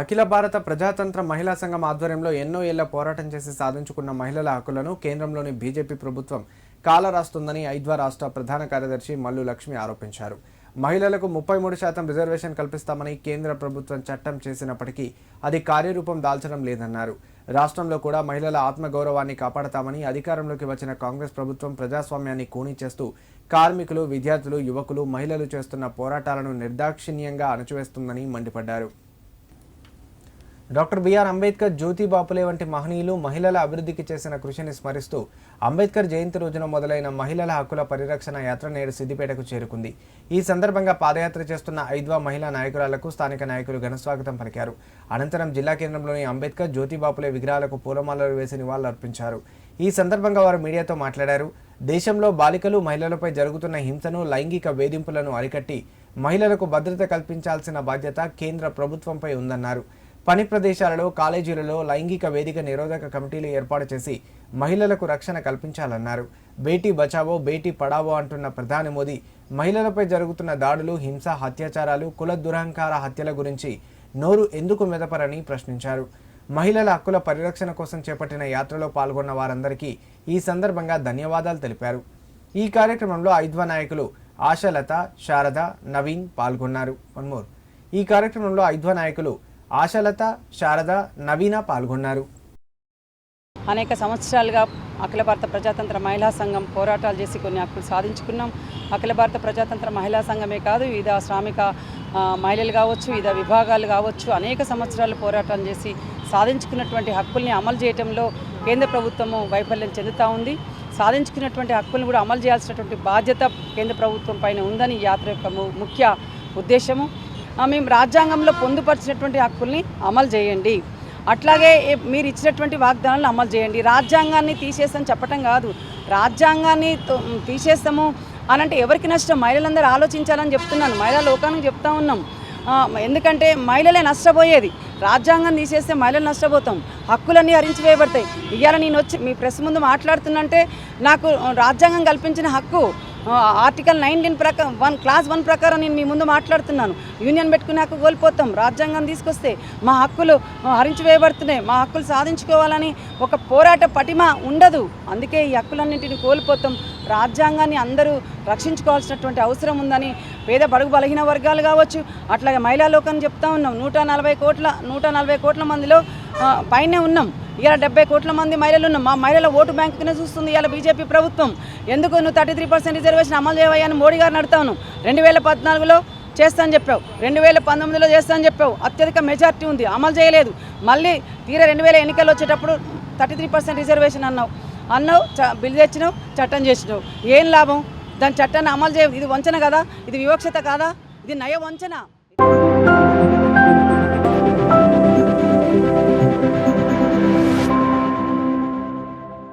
అఖిల భారత ప్రజాతంత్ర మహిళా సంఘం ఆధ్వర్యంలో ఎన్నో ఏళ్ళ పోరాటం చేసి సాధించుకున్న మహిళల హక్కులను కేంద్రంలోని బీజేపీ ప్రభుత్వం కాలరాస్తుందని ఐద్వా రాష్ట్ర ప్రధాన కార్యదర్శి మల్లు లక్ష్మి ఆరోపించారు. మహిళలకు ముప్పై మూడు శాతం రిజర్వేషన్ కల్పిస్తామని కేంద్ర ప్రభుత్వం చట్టం చేసినప్పటికీ అది కార్యరూపం దాల్చడం లేదన్నారు. రాష్ట్రంలో కూడా మహిళల ఆత్మగౌరవాన్ని కాపాడతామని అధికారంలోకి వచ్చిన కాంగ్రెస్ ప్రభుత్వం ప్రజాస్వామ్యాన్ని కూనీ చేస్తూ కార్మికులు విద్యార్థులు యువకులు మహిళలు చేస్తున్న పోరాటాలను నిర్దాక్షిణ్యంగా అణచివేస్తుందని మండిపడ్డారు. డాక్టర్ బిఆర్ అంబేద్కర్ జ్యోతి బాపులే వంటి మహనీయులు మహిళల అభివృద్ధికి చేసిన కృషిని స్మరిస్తూ అంబేద్కర్ జయంతి రోజున మొదలైన మహిళల హక్కుల పరిరక్షణ యాత్ర నేడు సిద్దిపేటకు చేరుకుంది. ఈ సందర్భంగా పాదయాత్ర చేస్తున్న ఐద్వా మహిళా నాయకురాలకు స్థానిక నాయకులు ఘనస్వాగతం పలికారు. అనంతరం జిల్లా కేంద్రంలోని అంబేద్కర్ జ్యోతి బాపులే విగ్రహాలకు పూలమాలలు వేసి నివాళులర్పించారు. ఈ సందర్భంగా వారు మీడియాతో మాట్లాడారు. దేశంలో బాలికలు మహిళలపై జరుగుతున్న హింసను లైంగిక వేధింపులను అరికట్టి మహిళలకు భద్రత కల్పించాల్సిన బాధ్యత కేంద్ర ప్రభుత్వంపై ఉందన్నారు. పని ప్రదేశాలలో కాలేజీలలో లైంగిక వేదిక నిరోధక కమిటీలు ఏర్పాటు చేసి మహిళలకు రక్షణ కల్పించాలన్నారు. బేటీ బచావో బేటీ పడావో అంటున్న ప్రధాని మోదీ మహిళలపై జరుగుతున్న దాడులు హింస హత్యాచారాలు కుల దురహంకార హత్యల గురించి నోరు ఎందుకు మెదపరని ప్రశ్నించారు. మహిళల హక్కుల పరిరక్షణ కోసం చేపట్టిన యాత్రలో పాల్గొన్న వారందరికీ ఈ సందర్భంగా ధన్యవాదాలు తెలిపారు. ఈ కార్యక్రమంలో ఐద్వా నాయకులు ఆశలత శారద నవీన్ పాల్గొన్నారు. వన్మోర్ ఈ కార్యక్రమంలో ఐద్వా నాయకులు ఆశలత శారద నవీన పాల్గొన్నారు. అనేక సంవత్సరాలుగా అఖిల భారత ప్రజాతంత్ర మహిళా సంఘం పోరాటాలు చేసి కొన్ని హక్కులు సాధించుకున్నాం. అఖిల భారత ప్రజాతంత్ర మహిళా సంఘమే కాదు వివిధ శ్రామిక మహిళలు కావచ్చు వివిధ విభాగాలు కావచ్చు అనేక సంవత్సరాలు పోరాటం చేసి సాధించుకున్నటువంటి హక్కుల్ని అమలు చేయడంలో కేంద్ర ప్రభుత్వము వైఫల్యం చెందుతూ ఉంది. సాధించుకున్నటువంటి హక్కులను కూడా అమలు చేయాల్సినటువంటి బాధ్యత కేంద్ర ప్రభుత్వం పైన ఉందని ఈ యాత్ర యొక్క ము- ముఖ్య ఉద్దేశము. మేము రాజ్యాంగంలో పొందుపరిచినటువంటి హక్కుల్ని అమలు చేయండి. అట్లాగే మీరు ఇచ్చినటువంటి వాగ్దానాలను అమలు చేయండి. రాజ్యాంగాన్ని తీసేస్తామని చెప్పటం కాదు. రాజ్యాంగాన్ని తీసేస్తాము అని అంటే ఎవరికి నష్టం? మహిళలందరూ ఆలోచించాలని చెప్తున్నాను. మహిళా లోకానికి చెప్తా ఉన్నాం. ఎందుకంటే మహిళలే నష్టపోయేది. రాజ్యాంగం తీసేస్తే మహిళలు నష్టపోతాం. హక్కులన్నీ హరించివేయబడతాయి ఇవాళ నేను వచ్చి మీ ప్రెస్ ముందు మాట్లాడుతున్నంటే నాకు రాజ్యాంగం కల్పించిన హక్కు ఆర్టికల్ నైన్టీన్ ప్రకారం వన్ క్లాస్ వన్ ప్రకారం నేను మీ ముందు మాట్లాడుతున్నాను. యూనియన్ పెట్టుకునే హక్కు కోల్పోతాం. రాజ్యాంగం తీసుకొస్తే మా హక్కులు హరించివేయబడుతున్నాయి మా హక్కులు సాధించుకోవాలని ఒక పోరాట పటిమ ఉండదు. అందుకే ఈ హక్కులన్నింటిని కోల్పోతాం. రాజ్యాంగాన్ని అందరూ రక్షించుకోవాల్సినటువంటి అవసరం ఉందని పేద బడుగు బలహీన వర్గాలు కావచ్చు అట్లాగే మహిళా లోకాన్ని చెప్తా ఉన్నాం. నూట నలభై కోట్ల నూట నలభై కోట్ల మందిలో పైనే ఉన్నాం. ఇలా డెబ్బై కోట్ల మంది మహిళలు ఉన్నాం మా మహిళల ఓటు బ్యాంకునే చూస్తుంది ఇలా బీజేపీ ప్రభుత్వం. ఎందుకు నువ్వు థర్టీ త్రీ పర్సెంట్ రిజర్వేషన్ అమలు చేయవని మోడీ గారిని అడుగుతాను రెండు వేల పద్నాలుగులో చేస్తాను చెప్పావు. రెండు వేల పంతొమ్మిదిలో చేస్తాను చెప్పావు. అత్యధిక మెజార్టీ ఉంది. అమలు చేయలేదు. మళ్ళీ తీరా రెండు వేల ఎన్నికలు వచ్చేటప్పుడు థర్టీ త్రీ పర్సెంట్ రిజర్వేషన్ అన్నావు. అన్నావు చ- బిల్లు తెచ్చినావు చట్టం చేసినావు. ఏం లాభం? దాని చట్టాన్ని అమలు చేయ ఇది వంచన కదా? ఇది వివక్షత కాదా? ఇది నయ వంచన